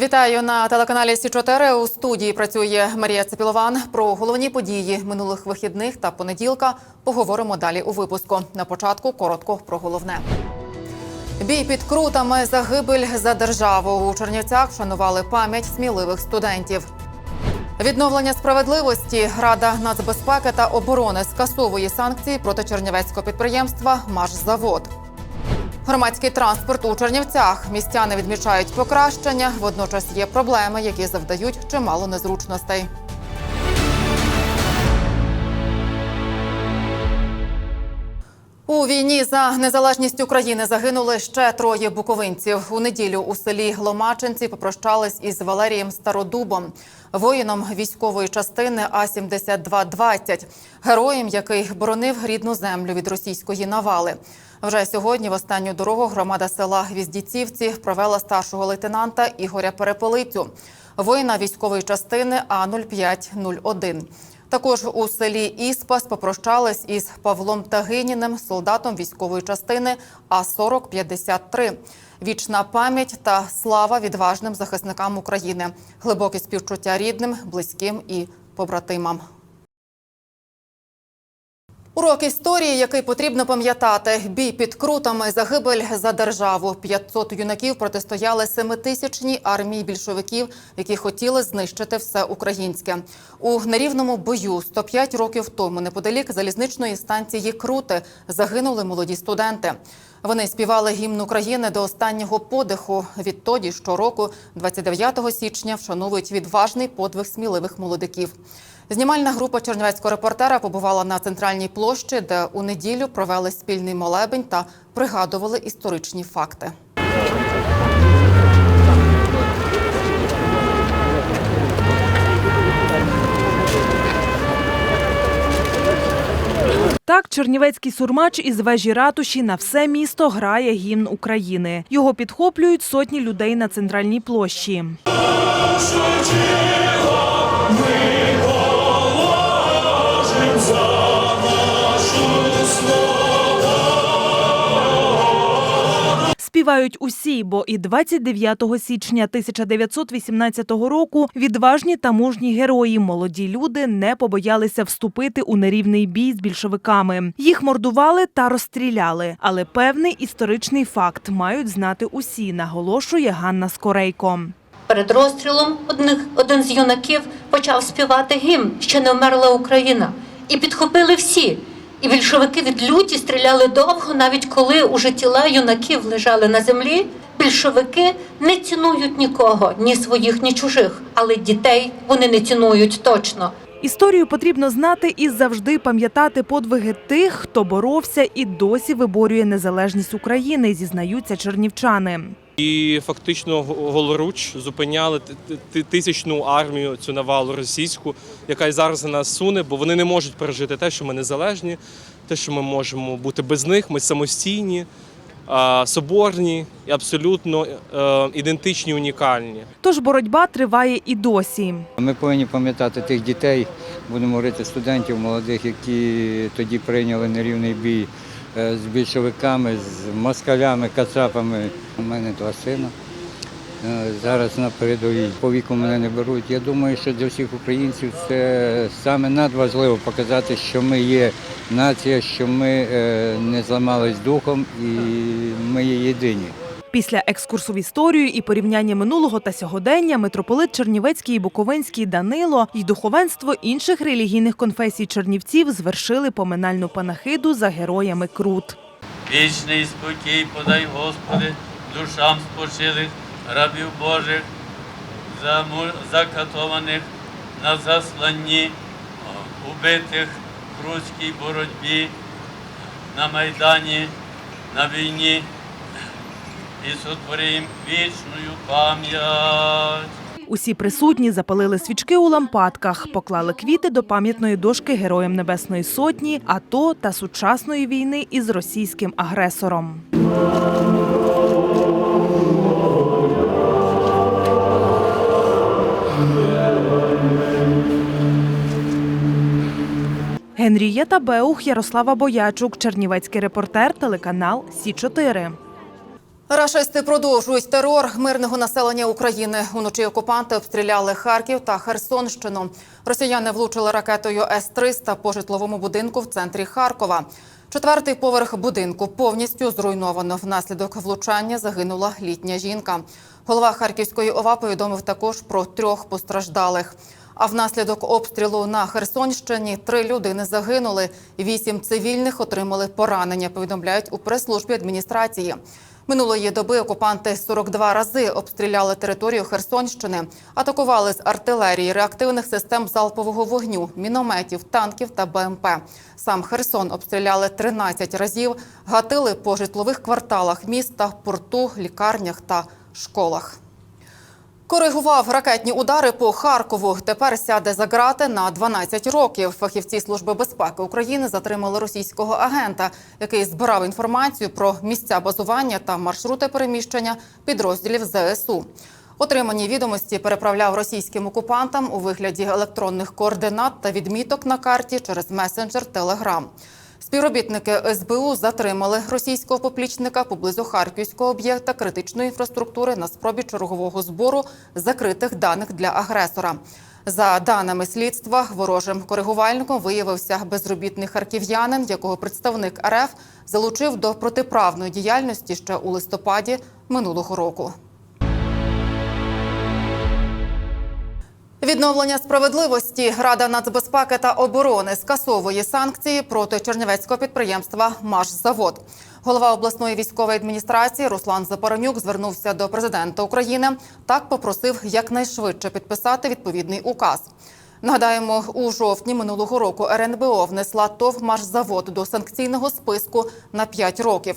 Вітаю на телеканалі Сі 4 У студії працює Марія Цепілован. Про головні події минулих вихідних та понеділка поговоримо далі у випуску. На початку коротко про головне. Бій під крутами, загибель за державу у Чернівцях вшанували пам'ять сміливих студентів. Відновлення справедливості Рада нацбезпеки та оборони скасовує санкції проти чернівецького підприємства Машзавод. Громадський транспорт у Чернівцях. Містяни відмічають покращення. Водночас є проблеми, які завдають чимало незручностей. У війні за незалежність України загинули ще троє буковинців. У неділю у селі Гломачинці попрощались із Валерієм Стародубом, воїном військової частини А 7220 героєм, який боронив рідну землю від російської навали. Вже сьогодні в останню дорогу громада села Гвіздіцівці провела старшого лейтенанта Ігоря Перепелицю, воїна військової частини А 0501 також у селі Іспас попрощались із Павлом Тагиніним, солдатом військової частини А 4053 Вічна пам'ять та слава відважним захисникам України, глибоке співчуття рідним, близьким і побратимам. Урок історії, який потрібно пам'ятати. Бій під крутами, загибель за державу. 500 юнаків протистояли семитисячній армії більшовиків, які хотіли знищити все українське. У нерівному бою 105 років тому, неподалік залізничної станції Крути, загинули молоді студенти. Вони співали гімн України до останнього подиху. Відтоді щороку, 29 січня, вшановують відважний подвиг сміливих молодиків. Знімальна група чернівецького репортера побувала на центральній площі, де у неділю провели спільний молебень та пригадували історичні факти. Так, чернівецький сурмач із вежі ратуші на все місто грає гімн України. Його підхоплюють сотні людей на центральній площі. Співають усі, бо і 29 січня 1918 року відважні та мужні герої, молоді люди не побоялися вступити у нерівний бій з більшовиками. Їх мордували та розстріляли. Але певний історичний факт мають знати усі, наголошує Ганна Скорейко. Перед розстрілом одних, один з юнаків почав співати гімн Ще не вмерла Україна. І підхопили всі. І більшовики від люті стріляли довго, навіть коли уже тіла юнаків лежали на землі. Більшовики не цінують нікого, ні своїх, ні чужих, але дітей вони не цінують точно. Історію потрібно знати і завжди пам'ятати подвиги тих, хто боровся і досі виборює незалежність України, зізнаються чернівчани. І фактично голоруч зупиняли тисячну армію цю навалу російську, яка і зараз на нас суне, бо вони не можуть пережити те, що ми незалежні, те, що ми можемо бути без них. Ми самостійні, соборні і абсолютно е, ідентичні, унікальні. Тож боротьба триває і досі. Ми повинні пам'ятати тих дітей, будемо говорити студентів молодих, які тоді прийняли нерівний бій з більшовиками, з москалями, кацапами. У мене два сина. Е, Зараз на передовій по віку мене не беруть. Я думаю, що для всіх українців це саме надважливо показати, що ми є нація, що ми е, не зламались духом і ми є єдині. Після екскурсу в історію і порівняння минулого та сьогодення митрополит Чернівецький і Буковинський Данило і духовенство інших релігійних конфесій чернівців звершили поминальну панахиду за героями Крут. Вічний спокій подай, Господи, душам спочилих, рабів Божих, закатованих на засланні, убитих в крутській боротьбі, на Майдані, на війні, і сотвори їм вічною пам'ять. Усі присутні запалили свічки у лампадках, поклали квіти до пам'ятної дошки Героям Небесної Сотні, АТО та сучасної війни із російським агресором. Генрієта Беух, Ярослава Боячук, Чернівецький репортер, телеканал Сі 4 Рашисти продовжують терор мирного населення України. Уночі окупанти обстріляли Харків та Херсонщину. Росіяни влучили ракетою С-300 по житловому будинку в центрі Харкова. Четвертий поверх будинку повністю зруйновано. Внаслідок влучання загинула літня жінка. Голова Харківської ОВА повідомив також про трьох постраждалих. А внаслідок обстрілу на Херсонщині три людини загинули. Вісім цивільних отримали поранення. Повідомляють у прес-службі адміністрації. Минулої доби окупанти 42 рази обстріляли територію Херсонщини, атакували з артилерії, реактивних систем залпового вогню, мінометів, танків та БМП. Сам Херсон обстріляли 13 разів, гатили по житлових кварталах міста, порту, лікарнях та школах. Коригував ракетні удари по Харкову. Тепер сяде за грати на 12 років. Фахівці Служби безпеки України затримали російського агента, який збирав інформацію про місця базування та маршрути переміщення підрозділів ЗСУ. Отримані відомості переправляв російським окупантам у вигляді електронних координат та відміток на карті через месенджер Телеграм. Співробітники СБУ затримали російського поплічника поблизу харківського об'єкта критичної інфраструктури на спробі чергового збору закритих даних для агресора. За даними слідства, ворожим коригувальником виявився безробітний харків'янин, якого представник РФ залучив до протиправної діяльності ще у листопаді минулого року. Відновлення справедливості Рада нацбезпеки та оборони скасовує санкції проти чернівецького підприємства «Машзавод». Голова обласної військової адміністрації Руслан Запоронюк звернувся до президента України. Так попросив якнайшвидше підписати відповідний указ. Нагадаємо, у жовтні минулого року РНБО внесла ТОВ «Машзавод» до санкційного списку на 5 років.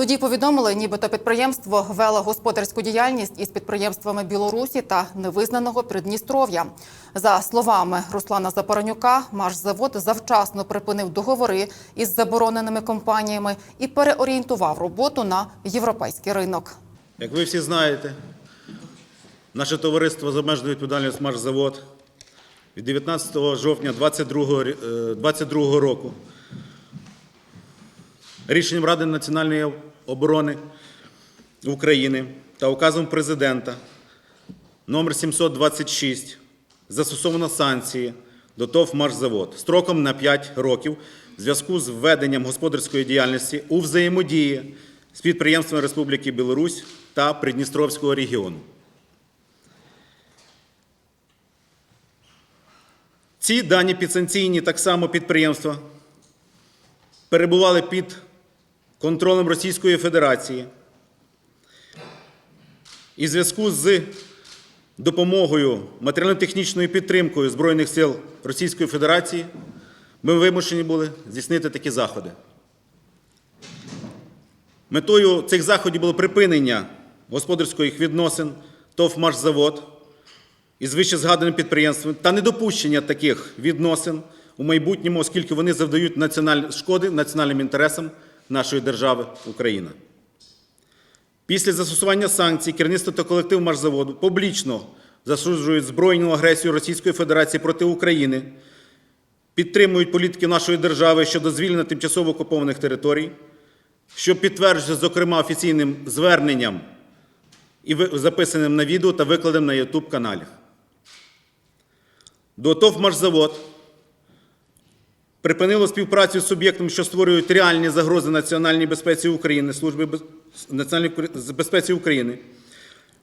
Тоді повідомили, нібито підприємство вело господарську діяльність із підприємствами Білорусі та невизнаного Придністров'я. За словами Руслана Запоронюка, Машзавод завчасно припинив договори із забороненими компаніями і переорієнтував роботу на європейський ринок. Як ви всі знаєте, наше товариство з обмеженою відповідальністю «Машзавод» від 19 жовтня 2022 року рішенням Ради національної оборони України та указом президента номер 726 застосовано санкції до ТОВ «Машзавод» строком на 5 років в зв'язку з введенням господарської діяльності у взаємодії з підприємствами Республіки Білорусь та Придністровського регіону. Ці дані підсанкційні так само підприємства перебували під контролем Російської Федерації. І зв'язку з допомогою матеріально-технічною підтримкою Збройних сил Російської Федерації ми вимушені були здійснити такі заходи. Метою цих заходів було припинення господарських відносин ТОВ «Машзавод» із вище згаданим підприємством та недопущення таких відносин у майбутньому, оскільки вони завдають шкоди національним інтересам нашої держави Україна. Після застосування санкцій керівництво та колектив Машзаводу публічно засуджують збройну агресію Російської Федерації проти України, підтримують політики нашої держави щодо звільнення тимчасово окупованих територій, що підтверджується, зокрема, офіційним зверненням і записаним на відео та викладеним на YouTube каналах. До ТОВ «Машзавод» припинило співпрацю з суб'єктами, що створюють реальні загрози національній безпеці України, Служби національної безпеці України.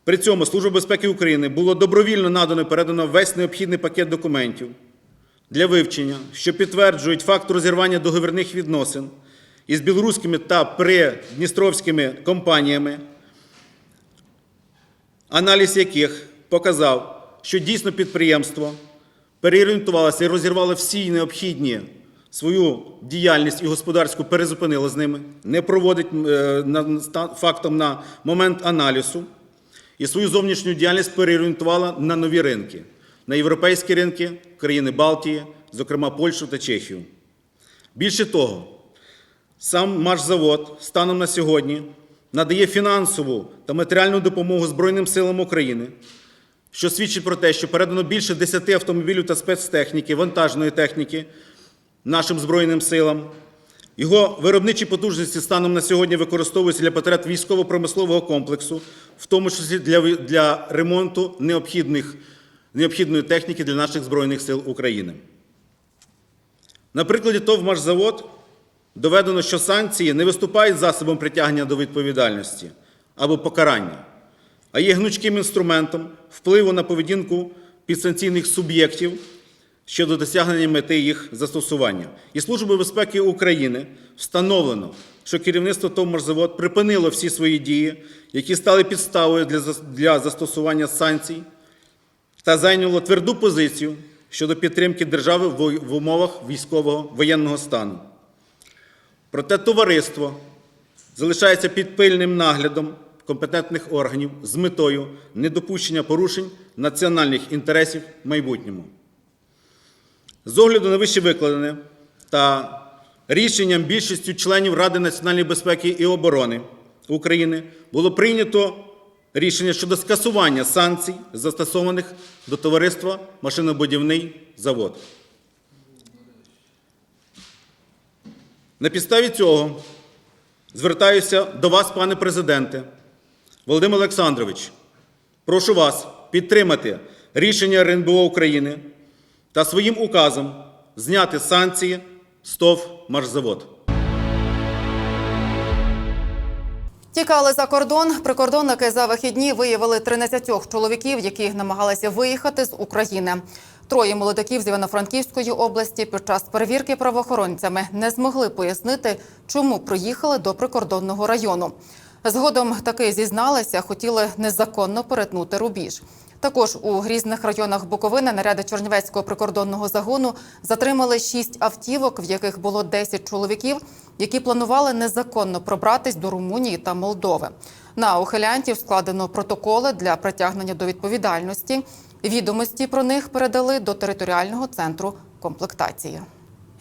При цьому Служба безпеки України було добровільно надано і передано весь необхідний пакет документів для вивчення, що підтверджують факт розірвання договірних відносин із білоруськими та придністровськими компаніями, аналіз яких показав, що дійсно підприємство переорієнтувалося і розірвало всі необхідні свою діяльність і господарську перезупинило з ними, не проводить е, фактом на момент аналізу і свою зовнішню діяльність переорієнтувала на нові ринки, на європейські ринки, країни Балтії, зокрема Польщу та Чехію. Більше того, сам Машзавод станом на сьогодні надає фінансову та матеріальну допомогу Збройним силам України, що свідчить про те, що передано більше 10 автомобілів та спецтехніки, вантажної техніки нашим Збройним силам, Його виробничі потужності станом на сьогодні використовуються для потреб військово-промислового комплексу, в тому числі для, для ремонту необхідних, необхідної техніки для наших Збройних сил України. На прикладі ТОВ «Машзавод» доведено, що санкції не виступають засобом притягнення до відповідальності або покарання, а є гнучким інструментом впливу на поведінку підсанкційних суб'єктів щодо досягнення мети їх застосування. І Службою безпеки України встановлено, що керівництво ТОВ «Машзавод» припинило всі свої дії, які стали підставою для застосування санкцій, та зайняло тверду позицію щодо підтримки держави в умовах військового воєнного стану. Проте товариство залишається під пильним наглядом компетентних органів з метою недопущення порушень національних інтересів в майбутньому. З огляду на вище викладене та рішенням більшістю членів Ради національної безпеки і оборони України було прийнято рішення щодо скасування санкцій, застосованих до товариства Машинобудівний завод. На підставі цього звертаюся до вас, пане президенте, Володимир Олександрович. Прошу вас підтримати рішення РНБО України та своїм указом зняти санкції з ТОВ «Машзавод». Тікали за кордон. Прикордонники за вихідні виявили 13 чоловіків, які намагалися виїхати з України. Троє молодиків з Івано-Франківської області під час перевірки правоохоронцями не змогли пояснити, чому приїхали до прикордонного району. Згодом таки зізналися, хотіли незаконно перетнути рубіж. Також у різних районах Буковини наряди Чернівецького прикордонного загону затримали шість автівок, в яких було 10 чоловіків, які планували незаконно пробратись до Румунії та Молдови. На ухилянтів складено протоколи для притягнення до відповідальності. Відомості про них передали до територіального центру комплектації.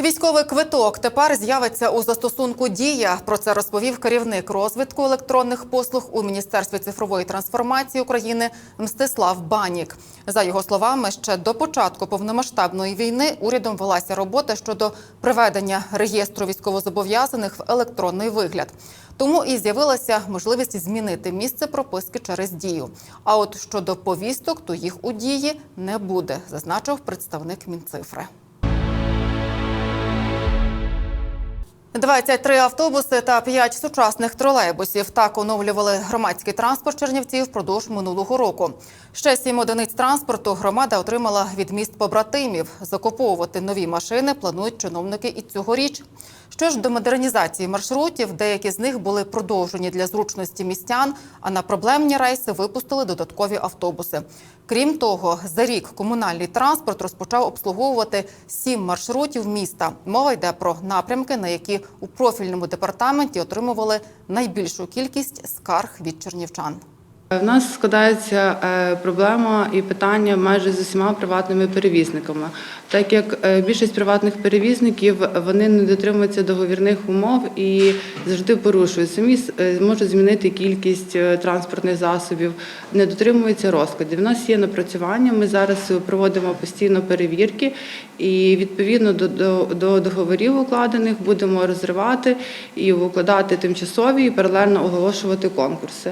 Військовий квиток тепер з'явиться у застосунку Дія. Про це розповів керівник розвитку електронних послуг у Міністерстві цифрової трансформації України Мстислав Банік. За його словами, ще до початку повномасштабної війни урядом велася робота щодо приведення реєстру військовозобов'язаних в електронний вигляд. Тому і з'явилася можливість змінити місце прописки через дію. А от щодо повісток, то їх у дії не буде, зазначив представник Мінцифри. 23 автобуси та 5 сучасних тролейбусів так оновлювали громадський транспорт Чернівців впродовж минулого року. Ще сім одиниць транспорту громада отримала від міст побратимів. Закуповувати нові машини планують чиновники і цьогоріч. Що ж до модернізації маршрутів, деякі з них були продовжені для зручності містян, а на проблемні рейси випустили додаткові автобуси. Крім того, за рік комунальний транспорт розпочав обслуговувати сім маршрутів міста. Мова йде про напрямки, на які у профільному департаменті отримували найбільшу кількість скарг від чернівчан. В нас складається е, проблема і питання майже з усіма приватними перевізниками, так як е, більшість приватних перевізників вони не дотримуються договірних умов і завжди порушують. Самі е, можуть змінити кількість транспортних засобів, не дотримуються розкладів. У нас є напрацювання. Ми зараз проводимо постійно перевірки, і відповідно до, до, до договорів укладених будемо розривати і укладати тимчасові і паралельно оголошувати конкурси.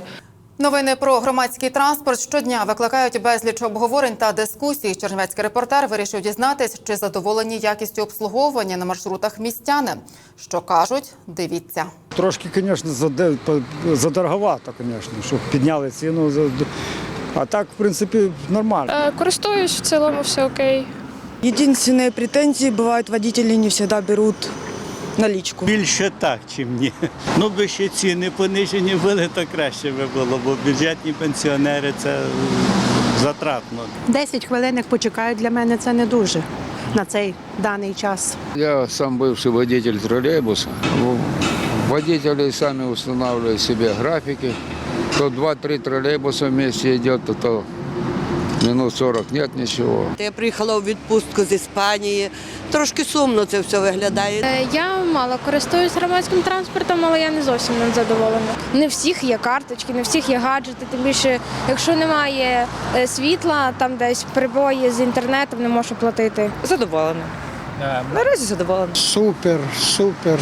Новини про громадський транспорт щодня викликають безліч обговорень та дискусій. Чернівецький репортер вирішив дізнатись, чи задоволені якістю обслуговування на маршрутах містяни. Що кажуть, дивіться. Трошки, звісно, задороговато, звісно, щоб підняли ціну. за- А так, в принципі, нормально. Е, Користуюсь в цілому все окей. Единственные претензии бывают, водители не всегда берут наличку. Більше так, чим ні. Ну, би ще ціни понижені були, то краще би було, бо бюджетні пенсіонери це затратно. 10 хвилинок почекають для мене це не дуже на цей даний час. Я сам бывший водитель троллейбуса. В- Водители сами устанавливают себе графики. То 2-3 троллейбуса вместе идет, то, то минут 40 нет ничего. Я приїхала у відпустку з Іспанії. Трошки сумно це все виглядає. Е, Я мало користуюсь громадським транспортом, але я не зовсім ним задоволена. Не всіх є карточки, не всіх є гаджети. Тим більше, якщо немає е, світла, там десь прибої з інтернетом, не можу платити. Задоволена. Наразі задоволена. Супер, супер.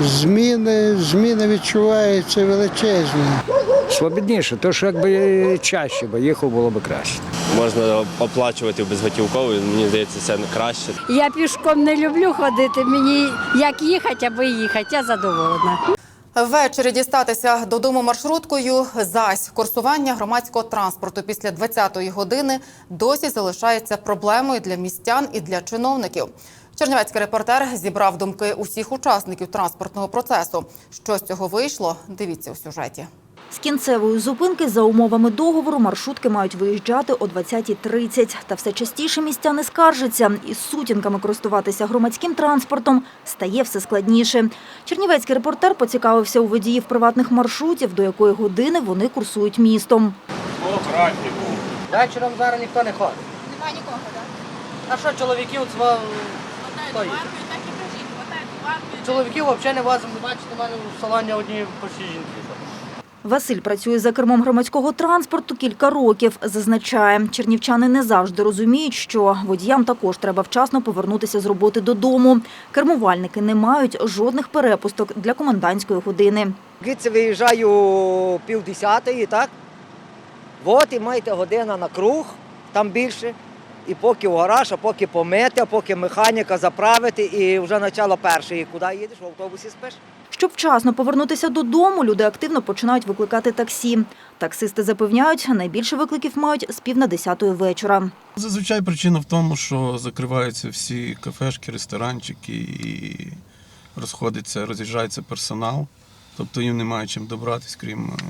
зміни, зміни відчуваються величезні. Свобідніше, то що якби чаще би їхав, було б краще. Можна оплачувати безготівково, мені здається, це краще. Я пішком не люблю ходити. Мені як їхати, аби їхати, я задоволена. Ввечері дістатися додому маршруткою. Зась курсування громадського транспорту після 20-ї години досі залишається проблемою для містян і для чиновників. Чернівецький репортер зібрав думки усіх учасників транспортного процесу. Що з цього вийшло? Дивіться у сюжеті. З кінцевої зупинки за умовами договору маршрутки мають виїжджати о 20.30. Та все частіше містяни скаржаться. Із сутінками користуватися громадським транспортом стає все складніше. Чернівецький репортер поцікавився у водіїв приватних маршрутів, до якої години вони курсують містом. Вечором зараз ніхто не ходить. Немає нікого, так? А що чоловіків цва... Чоловіків взагалі не возимо. Бачите, в мене в салоні одні почти жінки. Василь працює за кермом громадського транспорту кілька років. Зазначає, чернівчани не завжди розуміють, що водіям також треба вчасно повернутися з роботи додому. Кермувальники не мають жодних перепусток для комендантської години. Звідси виїжджаю пів десятої, так? От і маєте година на круг, там більше. І поки в гараж, а поки помити, а поки механіка заправити, і вже начало першої. Куди їдеш? В автобусі спиш? Щоб вчасно повернутися додому, люди активно починають викликати таксі. Таксисти запевняють, найбільше викликів мають з пів на десятої вечора. Зазвичай причина в тому, що закриваються всі кафешки, ресторанчики і розходиться, роз'їжджається персонал. Тобто їм немає чим добратись, крім е,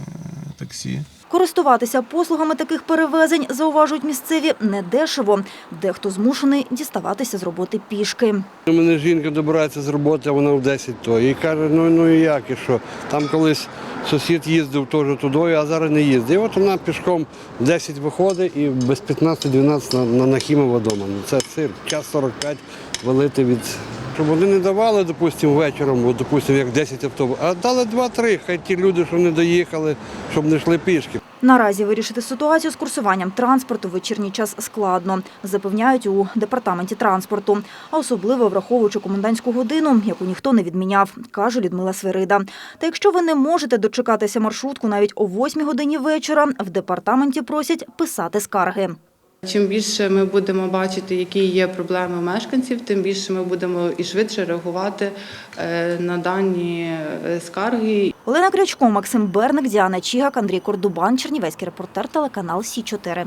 таксі. Користуватися послугами таких перевезень, зауважують місцеві, недешево. Дехто змушений діставатися з роботи пішки. У мене жінка добирається з роботи, а вона в 10 то. І каже, ну, ну і як, і що? Там колись сусід їздив теж туди, а зараз не їздить. І от вона пішком в 10 виходить і без 15-12 на, на Нахімова вдома. Ну, це цирк. Час 45 валити від. Щоб вони не давали, допустимо, вечором, допустимо, як 10 автобусів, а дали 2-3, хай ті люди, що не доїхали, щоб не йшли пішки. Наразі вирішити ситуацію з курсуванням транспорту в вечірній час складно, запевняють у департаменті транспорту, а особливо враховуючи комендантську годину, яку ніхто не відміняв, каже Людмила Свирида. Та якщо ви не можете дочекатися маршрутку навіть о 8 годині вечора, в департаменті просять писати скарги. Чим більше ми будемо бачити, які є проблеми мешканців, тим більше ми будемо і швидше реагувати е, на дані е, скарги. Олена Крячко, Максим Берник, Діана Чігак, Андрій Кордубан, Чернівецький репортер, телеканал Сі 4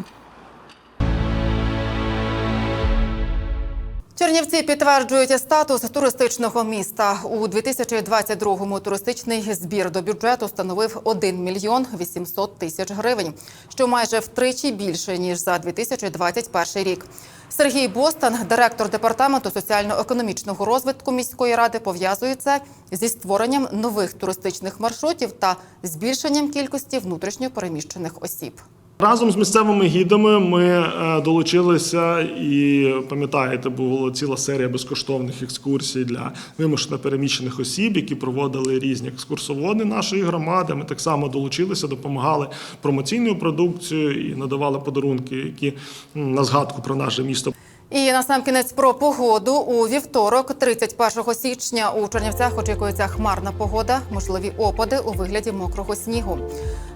Чернівці підтверджують статус туристичного міста. У 2022-му туристичний збір до бюджету становив 1 мільйон 800 тисяч гривень, що майже втричі більше ніж за 2021 рік. Сергій Бостан, директор департаменту соціально-економічного розвитку міської ради, пов'язує це зі створенням нових туристичних маршрутів та збільшенням кількості внутрішньо переміщених осіб. Разом з місцевими гідами ми е, долучилися і пам'ятаєте, була ціла серія безкоштовних екскурсій для вимушено переміщених осіб, які проводили різні екскурсоводи нашої громади. Ми так само долучилися, допомагали промоційною продукцією і надавали подарунки, які на згадку про наше місто. І насамкінець про погоду у вівторок, 31 січня, у Чернівцях очікується хмарна погода, можливі опади у вигляді мокрого снігу.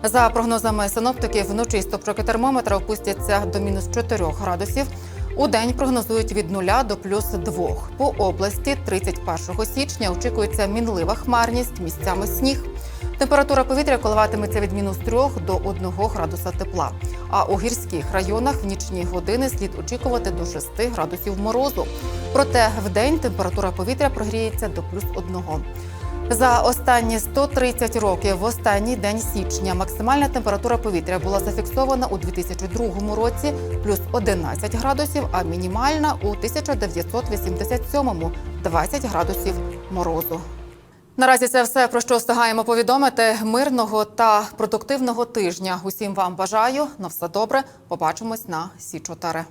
За прогнозами синоптиків, вночі стопчики термометра опустяться до мінус 4 градусів. У день прогнозують від 0 до плюс 2. По області 31 січня очікується мінлива хмарність, місцями сніг. Температура повітря коливатиметься від мінус 3 до 1 градуса тепла. А у гірських районах в нічні години слід очікувати до 6 градусів морозу. Проте в день температура повітря прогріється до плюс 1. За останні 130 років, в останній день січня, максимальна температура повітря була зафіксована у 2002 році плюс 11 градусів, а мінімальна у 1987 – 20 градусів морозу. Наразі це все про що встигаємо повідомити. Мирного та продуктивного тижня. Усім вам бажаю. На все добре. Побачимось на Сі 4